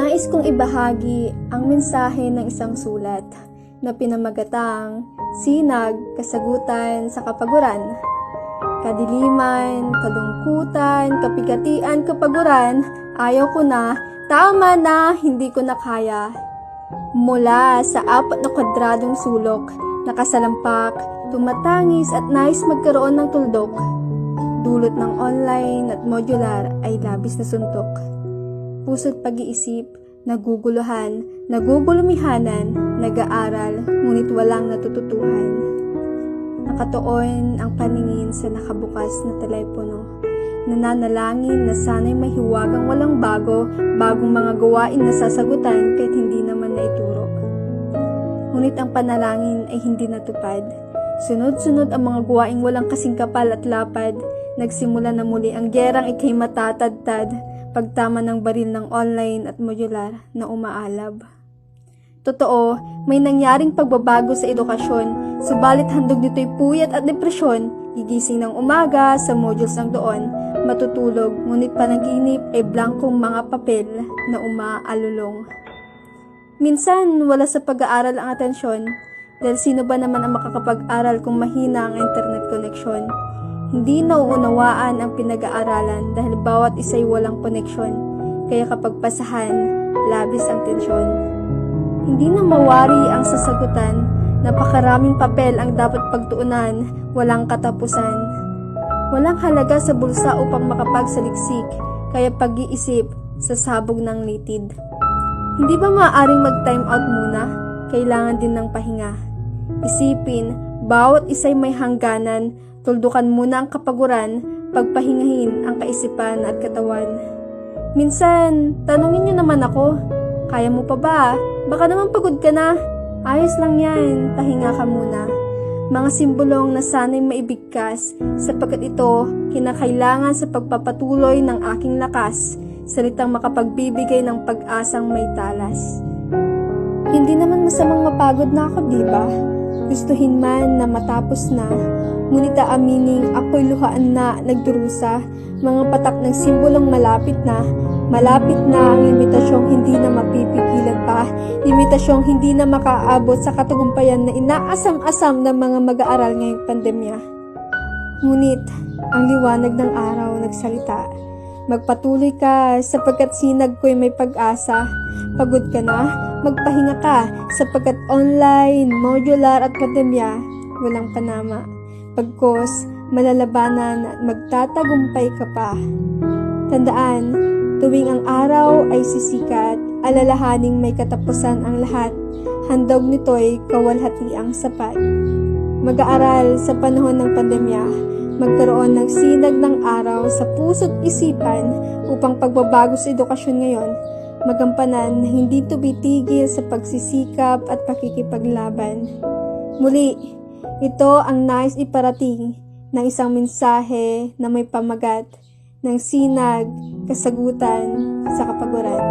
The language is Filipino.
Nais kong ibahagi ang mensahe ng isang sulat na pinamagatang Sinag, Kasagutan sa Kapaguran. Kadiliman, kalungkutan, kapigatian, kapaguran, ayaw ko na, tama na, hindi ko na kaya. Mula sa apat na kwadradong sulok, nakasalampak, tumatangis at nais magkaroon ng tuldok. Dulot ng online at modular ay labis na suntok. Puso't pag-iisip, naguguluhan, nagugulumihanan, nag-aaral, ngunit walang natututuhan. Nakatuon ang paningin sa nakabukas na telepono. Nananalangin na sana'y mahiwagang walang bago, bagong mga gawain na sasagutan kahit hindi naman naituro. Ngunit ang panalangin ay hindi natupad. Sunod-sunod ang mga gawaing walang kasing kapal at lapad. Nagsimula na muli ang gerang ikay matatadtad, pagtama ng baril ng online at modular na umaalab. Totoo, may nangyaring pagbabago sa edukasyon, subalit handog nito'y puyat at depresyon, gigising ng umaga sa modules ng doon, matutulog, ngunit panaginip ay blankong mga papel na umaalulong. Minsan, wala sa pag-aaral ang atensyon, dahil sino ba naman ang makakapag-aral kung mahina ang internet connection? Hindi nauunawaan ang pinag-aaralan dahil bawat isa'y walang koneksyon, kaya kapag pasahan, labis ang tensyon. Hindi na mawari ang sasagutan, napakaraming papel ang dapat pagtuunan, walang katapusan. Walang halaga sa bulsa upang makapagsaliksik, kaya pag-iisip sa sabog ng litid. Hindi ba maaaring mag-time out muna? Kailangan din ng pahinga. Isipin, bawat isa'y may hangganan, tuldukan muna ang kapaguran, pagpahingahin ang kaisipan at katawan. Minsan, tanungin niyo naman ako, kaya mo pa ba? Baka naman pagod ka na. Ayos lang yan, pahinga ka muna. Mga simbolong na sana'y maibigkas sapagkat ito kinakailangan sa pagpapatuloy ng aking lakas, salitang makapagbibigay ng pag-asang may talas. Hindi naman masamang mapagod na ako, di ba? Gustuhin man na matapos na, ngunit aamining ako'y luhaan na nagdurusa, mga patak ng simbolong malapit na, malapit na ang limitasyong hindi na mapipigilan pa, limitasyong hindi na makaabot sa katagumpayan na inaasam-asam ng mga mag-aaral ngayong pandemya. Ngunit, ang liwanag ng araw nagsalita. Magpatuloy ka sapagkat sinag ko'y may pag-asa. Pagod ka na? Magpahinga ka sapagkat online, modular at pandemya, walang panama. Pagkos, malalabanan at magtatagumpay ka pa. Tandaan, tuwing ang araw ay sisikat, alalahaning may katapusan ang lahat. Handog nito'y kawalhatiang sapat. Mag-aaral sa panahon ng pandemya, magkaroon ng sinag ng araw sa puso't isipan upang pagbabago sa edukasyon ngayon, magampanan na hindi tubitigil sa pagsisikap at pakikipaglaban. Muli, ito ang nais iparating ng isang mensahe na may pamagat ng sinag, kasagutan sa kapaguran.